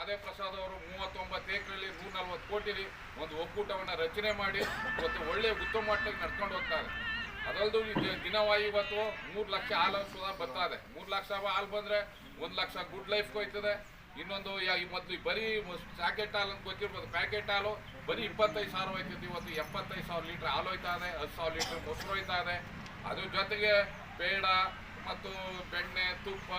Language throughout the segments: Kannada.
ಅದೇ ಪ್ರಸಾದ್ ಅವರು ಮೂವತ್ತೊಂಬತ್ತು ಎಕರೆಯಲ್ಲಿ ನೂರ ನಲ್ವತ್ತು ಕೋಟಿಲಿ ಒಂದು ಒಕ್ಕೂಟವನ್ನು ರಚನೆ ಮಾಡಿ ಇವತ್ತು ಒಳ್ಳೆ ಉತ್ತಮ ಮಟ್ಟಕ್ಕೆ ನಡ್ಕೊಂಡು ಹೋಗ್ತಾರೆ. ಅದಲ್ದು ದಿನವಾಗಿ ಇವತ್ತು ಮೂರು ಲಕ್ಷ ಹಾಲು ಸುಧಾ ಬರ್ತಾ ಇದೆ. ಮೂರು ಲಕ್ಷ ಹಾಲು ಬಂದರೆ ಒಂದು ಲಕ್ಷ ಗುಡ್ ಲೈಫ್ ಹೋಯ್ತದೆ. ಇನ್ನೊಂದು ಮೊದ್ಲು ಬರೀ ಪ್ಯಾಕೆಟ್ ಹಾಲು ಅಂತ ಗೊತ್ತಿರ್ಬೋದು. ಪ್ಯಾಕೆಟ್ ಹಾಲು ಬರೀ ಇಪ್ಪತ್ತೈದು ಸಾವಿರ ಹೋಯ್ತಿತ್ತು. ಇವತ್ತು ಎಪ್ಪತ್ತೈದು ಸಾವಿರ ಲೀಟ್ರ್ ಹಾಲು ಹೋಯ್ತಾ ಇದೆ. ಹತ್ತು ಸಾವಿರ ಲೀಟ್ರ್ ಮೊಸರು ಹೋಯ್ತಾ ಇದೆ. ಅದ್ರ ಜೊತೆಗೆ ಪೇಡ ಮತ್ತು ಬೆಣ್ಣೆ, ತುಪ್ಪ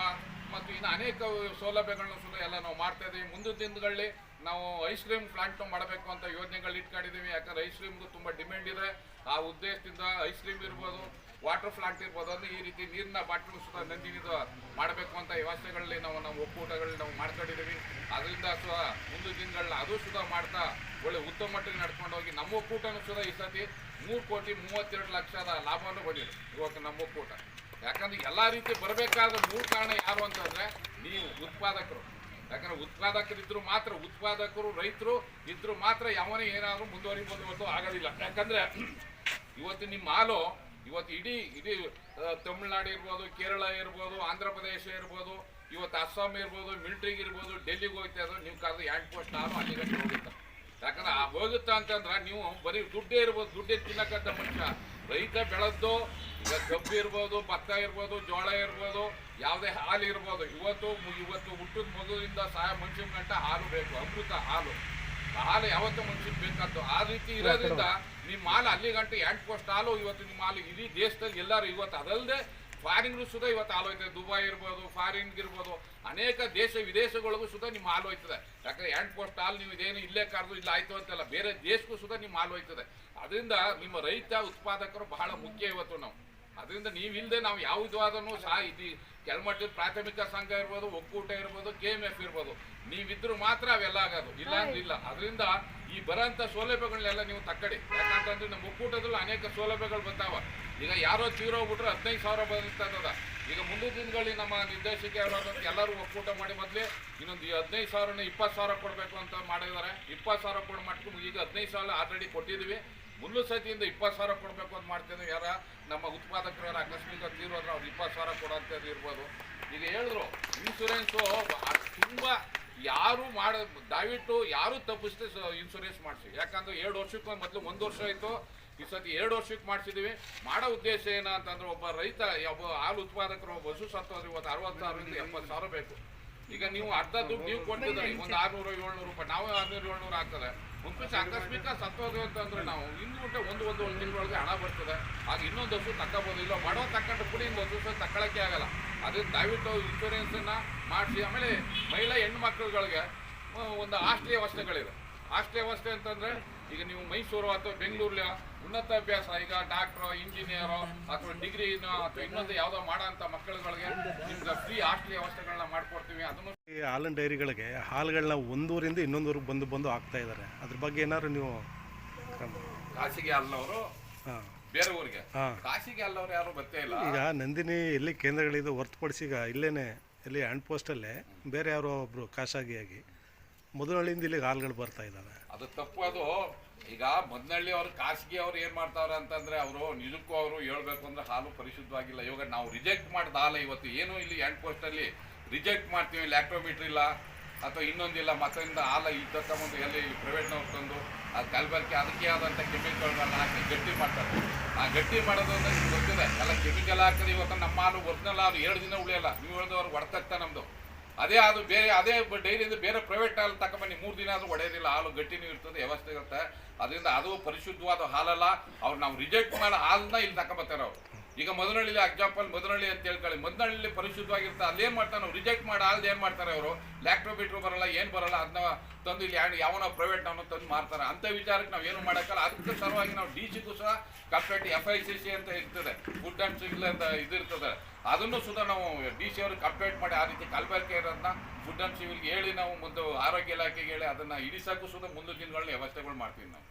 ಮತ್ತು ಇನ್ನು ಅನೇಕ ಸೌಲಭ್ಯಗಳನ್ನು ಸುದ ಎಲ್ಲ ನಾವು ಮಾಡ್ತಾ ಇದ್ದೀವಿ. ಮುಂದಿನ ದಿನಗಳಲ್ಲಿ ನಾವು ಐಸ್ ಕ್ರೀಮ್ ಪ್ಲಾಂಟ್ ಮಾಡಬೇಕು ಅಂತ ಯೋಜನೆಗಳು ಇಟ್ಕೊಂಡಿದ್ದೀವಿ. ಯಾಕಂದ್ರೆ ಐಸ್ ಕ್ರೀಮ್ಗೂ ತುಂಬ ಡಿಮ್ಯಾಂಡ್ ಇದೆ. ಆ ಉದ್ದೇಶದಿಂದ ಐಸ್ ಕ್ರೀಮ್ ಇರ್ಬೋದು ವಾಟರ್ ಪ್ಲಾಂಟ್ ಇರ್ಬೋದು ಅಂದ್ರೆ ಈ ರೀತಿ ನೀರಿನ ಬಾಟ್ಲು ಸುತ್ತ ನಂದಿನಿದು ಮಾಡಬೇಕು ಅಂತ ವ್ಯವಸ್ಥೆಗಳಲ್ಲಿ ನಾವು ನಮ್ಮ ಒಕ್ಕೂಟಗಳಲ್ಲಿ ನಾವು ಮಾಡ್ಕೊಂಡಿದ್ದೀವಿ. ಅದರಿಂದ ಸಹ ಮುಂದಿನ ದಿನಗಳನ್ನ ಅದು ಸುತ ಮಾಡ್ತಾ ಒಳ್ಳೆ ಉತ್ತಮ ಮಟ್ಟಿಗೆ ನಡ್ಕೊಂಡು ಹೋಗಿ ನಮ್ಮ ಒಕ್ಕೂಟನೂ ಸುದ ಈ ಸತಿ ಮೂರು ಕೋಟಿ ಮೂವತ್ತೆರಡು ಲಕ್ಷದ ಲಾಭವನ್ನು ಬಂದಿದೆ ಇವತ್ತು ನಮ್ಮ ಒಕ್ಕೂಟ. ಯಾಕಂದ್ರೆ ಎಲ್ಲಾ ರೀತಿ ಬರಬೇಕಾದ ಮೂರು ಕಾರಣ ಯಾರು ಅಂತಂದ್ರೆ ನೀವು ಉತ್ಪಾದಕರು. ಯಾಕಂದ್ರೆ ಉತ್ಪಾದಕರಿದ್ರು ಮಾತ್ರ, ಉತ್ಪಾದಕರು, ರೈತರು ಇದ್ರು ಮಾತ್ರ ಯಾವನೇ ಏನಾದರೂ ಮುಂದುವರಿಬೋದು ಇವತ್ತು ಆಗೋದಿಲ್ಲ. ಯಾಕಂದ್ರೆ ಇವತ್ತು ನಿಮ್ಮ ಹಾಲು, ಇವತ್ತು ಇಡೀ ಇಡೀ ತಮಿಳ್ನಾಡು ಇರ್ಬೋದು, ಕೇರಳ ಇರ್ಬೋದು, ಆಂಧ್ರ ಪ್ರದೇಶ ಇರ್ಬೋದು, ಇವತ್ತು ಅಸ್ಸಾಂ ಇರ್ಬೋದು, ಮಿಲಿಟ್ರಿಗೆ ಇರ್ಬೋದು, ಡೆಲ್ಲಿಗೆ ಹೋಗ್ತಾ ಇದ್ರು ನೀವು ಕರೆದು ಹ್ಯಾಂಡ್ ಪೋಸ್ಟ್ ಹಾಲು ಅಲ್ಲಿ ಹೋಗುತ್ತೆ? ಯಾಕಂದ್ರೆ ಆ ಹೋಗುತ್ತಾ ಅಂತಂದ್ರೆ ನೀವು ಬರೀ ದುಡ್ಡೇ ಇರ್ಬೋದು, ದುಡ್ಡೇ ತಿನ್ನಕ್ಕಂತ ಮನುಷ್ಯ. ರೈತ ಬೆಳೆದ್ದು ಈಗ ಕಬ್ಬು ಇರ್ಬೋದು ಭತ್ತ ಇರ್ಬೋದು ಜೋಳ ಇರ್ಬೋದು ಯಾವುದೇ ಹಾಲು ಇರ್ಬೋದು ಇವತ್ತು ಇವತ್ತು ಹುಟ್ಟಿದ ಮಗುವಿಂದ ಸಹ ಮನುಷ್ಯನ ಗಂಟ ಹಾಲು ಬೇಕು ಅಮೃತ ಹಾಲು. ಹಾಲು ಯಾವತ್ತೂ ಮನುಷ್ಯನ್ ಬೇಕಾದ್ದು. ಆ ರೀತಿ ಇರೋದ್ರಿಂದ ನಿಮ್ಮ ಹಾಲು ಅಲ್ಲಿ ಗಂಟೆ ಎಂಟು ಪೋಸ್ಟ್ ಹಾಲು ಇವತ್ತು ನಿಮ್ಮ ಹಾಲು ಇಡೀ ದೇಶದಲ್ಲಿ ಎಲ್ಲರೂ ಇವತ್ತು ಅದಲ್ಲದೆ ಫಾರಿನ್ಗೂ ಸುಧಾ ಇವತ್ತು ಹಾಲು ಹೋಯ್ತದೆ ದುಬೈ ಇರ್ಬೋದು ಫಾರಿನ್ಗೆ ಇರ್ಬೋದು. ಅನೇಕ ದೇಶ ವಿದೇಶಗಳಿಗೂ ಸುಧಾ ನಿಮ್ಮ ಹಾಲು ಹೋಯ್ತದೆ ಯಾಕಂದ್ರೆ ಎಂಟು ಪೋಸ್ಟ್ ಹಾಲು ನೀವು ಇದೇನು ಇಲ್ಲೇ ಕರೆದು ಇಲ್ಲ ಆಯ್ತು ಅಂತಲ್ಲ ಬೇರೆ ದೇಶಕ್ಕೂ ಸುಧಾ ನಿಮ್ಮ ಹಾಲು ಹೋಯ್ತದೆ ಅದರಿಂದ ನಿಮ್ಮ ರೈತ ಉತ್ಪಾದಕರು ಬಹಳ ಮುಖ್ಯ ಇವತ್ತು ನಾವು. ಅದರಿಂದ ನೀವಿಲ್ಲದೆ ನಾವು ಯಾವುದಾದನು ಸಹ ಇದು ಕೆಳಮಟ್ಟದ ಪ್ರಾಥಮಿಕ ಸಂಘ ಇರ್ಬೋದು, ಒಕ್ಕೂಟ ಇರ್ಬೋದು, ಕೆ ಎಂ ಎಫ್ ಇರ್ಬೋದು. ನೀವಿದ್ರು ಮಾತ್ರ ಅವೆಲ್ಲ ಆಗೋದು. ಇಲ್ಲ ಅಂದ್ರೆ ಇಲ್ಲ. ಅದರಿಂದ ಈ ಬರೋಂಥ ಸೌಲಭ್ಯಗಳನ್ನೆಲ್ಲ ನೀವು ತಕ್ಕಡಿ. ಯಾಕಂತಂದ್ರೆ ನಮ್ಮ ಒಕ್ಕೂಟದಲ್ಲಿ ಅನೇಕ ಸೌಲಭ್ಯಗಳು ಬರ್ತಾವ. ಈಗ ಯಾರೋ ತೀರೋಗ್ಬಿಟ್ರೆ ಹದಿನೈದು ಸಾವಿರ ಬಂದಿರ್ತದ ಈಗ ಮುಂದಿನ ದಿನಗಳಲ್ಲಿ ನಮ್ಮ ನಿರ್ದೇಶಕ ಹೇಳೋದಂತ ಎಲ್ಲರೂ ಒಕ್ಕೂಟ ಮಾಡಿ ಮೊದಲೇ ಇನ್ನೊಂದು ಹದಿನೈದು ಸಾವಿರನ ಇಪ್ಪತ್ತು ಸಾವಿರ ಕೊಡಬೇಕು ಅಂತ ಮಾಡಿದ್ದಾರೆ. ಇಪ್ಪತ್ತು ಸಾವಿರ ಕೊಡೋ ಮಾಡ್ಕೊಂಡು ಈಗ ಹದಿನೈದು ಸಾವಿರ ಆಲ್ರೆಡಿ ಕೊಟ್ಟಿದ್ದೀವಿ. ಮುಳ್ಳು ಸತಿಯಿಂದ ಇಪ್ಪತ್ತು ಸಾವಿರ ಕೊಡಬೇಕು ಅಂತ ಮಾಡ್ತೇನೆ ಯಾರ? ನಮ್ಮ ಉತ್ಪಾದಕರು ಯಾರು ಆಕಸ್ಮಿಕ ತೀರೋದ್ರೆ ಅವ್ರು ಇಪ್ಪತ್ತು ಸಾವಿರ ಕೊಡೋಂಥದ್ದು ಇರ್ಬೋದು. ಈಗ ಹೇಳಿದ್ರು ಇನ್ಸೂರೆನ್ಸು ತುಂಬ ಯಾರು ಮಾಡ ದಯವಿಟ್ಟು ಯಾರು ತಪ್ಪಿಸ್ದೆ ಇನ್ಸೂರೆನ್ಸ್ ಮಾಡಿಸಿ. ಯಾಕಂದ್ರೆ ಎರಡು ವರ್ಷಕ್ಕೆ ಮೊದಲು ಒಂದು ವರ್ಷ ಆಯಿತು. ಈ ಸತಿ ಎರಡು ವರ್ಷಕ್ಕೆ ಮಾಡಿಸಿದೀವಿ. ಮಾಡೋ ಉದ್ದೇಶ ಏನ ಅಂತಂದ್ರೆ ಒಬ್ಬ ರೈತ ಒಬ್ಬ ಹಾಲು ಉತ್ಪಾದಕರು ಒಬ್ಬ ಹಸು ಸತ್ತೋದ್ರೆ ಇವತ್ತು ಅರವತ್ತು ಸಾವಿರದಿಂದ ಎಪ್ಪತ್ತು ಸಾವಿರ ಬೇಕು. ಈಗ ನೀವು ಅರ್ಧ ದುಡ್ಡು ನೀವು ಕೊಟ್ಟಿದ್ದೀರಿ. ಒಂದು ಆರ್ನೂರು ಏಳ್ನೂರು ರೂಪಾಯಿ. ನಾವೇ ಆರ್ನೂರು ಏಳ್ನೂರು ಆಗ್ತದೆ. ಮುಂಚೆ ಆಕಸ್ಮಿಕ ಸತ್ತೋದು ಅಂತಂದ್ರೆ ನಾವು ಇನ್ನು ಗಂಟೆ ಒಂದು ಒಂದು ಒಂದು ತಿಂಗಳೊಳಗೆ ಹಣ ಬರ್ತದೆ. ಆಗ ಇನ್ನೊಂದು ಹಸು ತಕ್ಕೋಬೋದು. ಇಲ್ಲ ಮಾಡೋ ತಕ್ಕಂಡು ಕೂಡ, ಇನ್ನೊಂದು ಹಸು ತಗೊಳಕ್ಕೆ ಆಗಲ್ಲ. ಅದನ್ನ ದಯವಿಟ್ಟು ಇನ್ಶೂರೆನ್ಸನ್ನ ಮಾಡಿಸಿ. ಆಮೇಲೆ ಮಹಿಳಾ ಹೆಣ್ಣು ಮಕ್ಕಳುಗಳಿಗೆ ಒಂದು ಆಸ್ತಿ ವ್ಯವಸ್ಥೆಗಳಿದೆ. ಆಸ್ತಿ ವ್ಯವಸ್ಥೆ ಅಂತಂದ್ರೆ ಈಗ ನೀವು ಮೈಸೂರು ಅಥವಾ ಬೆಂಗಳೂರಲ್ಲಿ ಉನ್ನತ ಅಭ್ಯಾಸ, ಈಗ ಡಾಕ್ಟ್ರು ಇಂಜಿನಿಯರು ಅಥವಾ ಡಿಗ್ರಿ ಅಥವಾ ಇನ್ನೊಂದು ಯಾವುದೋ ಮಾಡೋ ಅಂತ ಮಕ್ಕಳುಗಳಿಗೆ ನಿಮ್ಗೆ ಫ್ರೀ ಆಸ್ತಿ ವ್ಯವಸ್ಥೆಗಳನ್ನ ಮಾಡ್ಕೊಡ್ತೀವಿ. ಅದನ್ನು ಈ ಹಾಲಿನ ಡೈರಿಗಳಿಗೆ ಹಾಲುಗಳನ್ನ ಒಂದೂರಿಂದ ಇನ್ನೊಂದೂರಿಗೆ ಬಂದು ಬಂದು ಹಾಕ್ತಾ ಇದ್ದಾರೆ. ಅದ್ರ ಬಗ್ಗೆ ಏನಾದ್ರು ನೀವು ಖಾಸಗಿ ಅಲ್ಲವರು ಹಾಂ. ಬೇರೆ ಊರಿಗೆ. ಹಾಂ. ಖಾಸಗಿ ಅಲ್ಲವ್ರು ಯಾರು ಬರ್ತೇ ಇಲ್ಲ. ಈಗ ನಂದಿನಿ ಎಲ್ಲಿ ಕೇಂದ್ರಗಳಿದೆ ಹೊರತುಪಡಿಸಿ ಈಗ ಇಲ್ಲೇನೆ ಇಲ್ಲಿ ಹ್ಯಾಂಡ್ ಪೋಸ್ಟಲ್ಲೇ ಬೇರೆ ಯಾರೋ ಒಬ್ಬರು ಖಾಸಗಿಯಾಗಿ ಮೊದಲಹಳ್ಳಿಯಿಂದ ಇಲ್ಲಿಗೆ ಹಾಲುಗಳು ಬರ್ತಾ ಇದ್ದಾವೆ. ಅದು ತಪ್ಪು ಅದು. ಈಗ ಮೊದಲಳ್ಳಿ ಅವ್ರು ಖಾಸಗಿ ಅವ್ರು ಏನ್ ಮಾಡ್ತಾವ್ರೆ ಅಂತಂದ್ರೆ ಅವರು ನಿಜಕ್ಕೂ ಅವರು ಹೇಳ್ಬೇಕು ಅಂದ್ರೆ ಹಾಲು ಪರಿಶುದ್ಧವಾಗಿಲ್ಲ. ಇವಾಗ ನಾವು ರಿಜೆಕ್ಟ್ ಮಾಡಿದ ಹಾಲು ಇವತ್ತು ಏನು ಇಲ್ಲಿ ಹ್ಯಾಂಡ್ ಪೋಸ್ಟ್ ಅಲ್ಲಿ ರಿಜೆಕ್ಟ್ ಮಾಡ್ತೀವಿ, ಲ್ಯಾಕ್ಟೋಮೀಟ್ರ್ ಇಲ್ಲ, ಅಥವಾ ಇನ್ನೊಂದಿಲ್ಲ ಮತ್ತೊಂದ ಹಾಲು ಇದ್ದ ತಗೊಂಡು ಎಲ್ಲಿ ಪ್ರೈವೇಟ್ನವ್ರು ತಂದು ಅದು ಕಲ್ಬರ್ಕೆ ಅದಕ್ಕೆ ಆದಂಥ ಕೆಮಿಕಲ್ಗಳನ್ನ ಹಾಕಿ ಗಟ್ಟಿ ಮಾಡ್ತಾರೆ. ಆ ಗಟ್ಟಿ ಮಾಡೋದು ಅಂದರೆ ನಿಮ್ಗೆ ಗೊತ್ತಿದೆ, ಎಲ್ಲ ಕೆಮಿಕಲ್ ಹಾಕಿದ್ರೆ ಇವತ್ತು ನಮ್ಮ ಹಾಲು ಒರಿಜಿನಲ್ ಹಾಲು ಎರಡು ದಿನ ಉಳಿಯಲ್ಲ, ನೀವು ಹೇಳಿದವ್ರು ಹೊಡ್ತಕ್ತ ನಮ್ಮದು ಅದೇ ಅದು ಬೇರೆ, ಅದೇ ಡೈರಿಯಿಂದ ಬೇರೆ ಪ್ರೈವೇಟ್ ಹಾಲು ತಗೊಂಬನ್ನಿ ಮೂರು ದಿನ ಆದರೂ ಒಡೆಯೋದಿಲ್ಲ, ಹಾಲು ಗಟ್ಟಿನೂ ಇರ್ತದೆ, ವ್ಯವಸ್ಥೆ ಇರುತ್ತೆ. ಅದರಿಂದ ಅದು ಪರಿಶುದ್ಧವಾದ ಹಾಲಲ್ಲ, ಅವ್ರು ನಾವು ರಿಜೆಕ್ಟ್ ಮಾಡೋ ಹಾಲನ್ನ ಇಲ್ಲಿ ತಗೊಂಬರ್ತಾರೆ ಅವರು. ಈಗ ಮದನಹಳ್ಳಿ ಎಕ್ಸಾಂಪಲ್ ಮದನಹಳ್ಳಿ ಅಂತ ಹೇಳ್ಕೊಳ್ಳಿ. ಮದನಹಳ್ಳಿ ಪರಿಶುದ್ಧವಾಗಿರ್ತಾರೆ ಅಲ್ಲೇನ್ ಮಾಡ್ತಾನೆ ನಾವು ರಿಜೆಕ್ಟ್ ಮಾಡಿ ಹಾಲ್ದು ಏನ್ ಮಾಡ್ತಾರೆ ಅವರು? ಲ್ಯಾಕ್ಟೋಮೀಟ್ರ್ ಬರಲ್ಲ, ಏನು ಬರಲ್ಲ ಅದನ್ನ ತಂದು ಇಲ್ಲಿ ಯಾವ್- ಯಾವನೋ ಪ್ರೈವೇಟ್ ನಾವು ತಂದು ಮಾರ್ತಾರೆ. ಅಂತ ವಿಚಾರಕ್ಕೆ ನಾವು ಏನು ಮಾಡೋಕ್ಕಲ್ಲ. ಅದಕ್ಕೆ ಸಲುವಾಗಿ ನಾವು ಡಿ ಸಿಗೂ ಸಹ complaint F I C C ಅಂತ ಇರ್ತದೆ. ಫುಡ್ ಆ್ಯಂಡ್ ಸಿವಿಲ್ ಅಂತ ಇದಿರ್ತದೆ ಅದನ್ನು ಸುಧಾ ನಾವು ಡಿ ಸಿ ಅವ್ರಿಗೆ ಕಂಪ್ಲೇಂಟ್ ಮಾಡಿ ಆ ರೀತಿ ಕಲಬೆರಕೆ ಇರೋದನ್ನ ಫುಡ್ ಆ್ಯಂಡ್ ಸಿವಿಲ್ಗೆ ಹೇಳಿ ನಾವು ಮುಂದೆ ಆರೋಗ್ಯ ಇಲಾಖೆಗೆ ಹೇಳಿ ಅದನ್ನು ಇಳಿಸೋಕ್ಕೂ ಸುಧಾ ಮುಂದಿನ ದಿನಗಳಲ್ಲಿ ವ್ಯವಸ್ಥೆಗಳು ಮಾಡ್ತೀವಿ ನಾವು.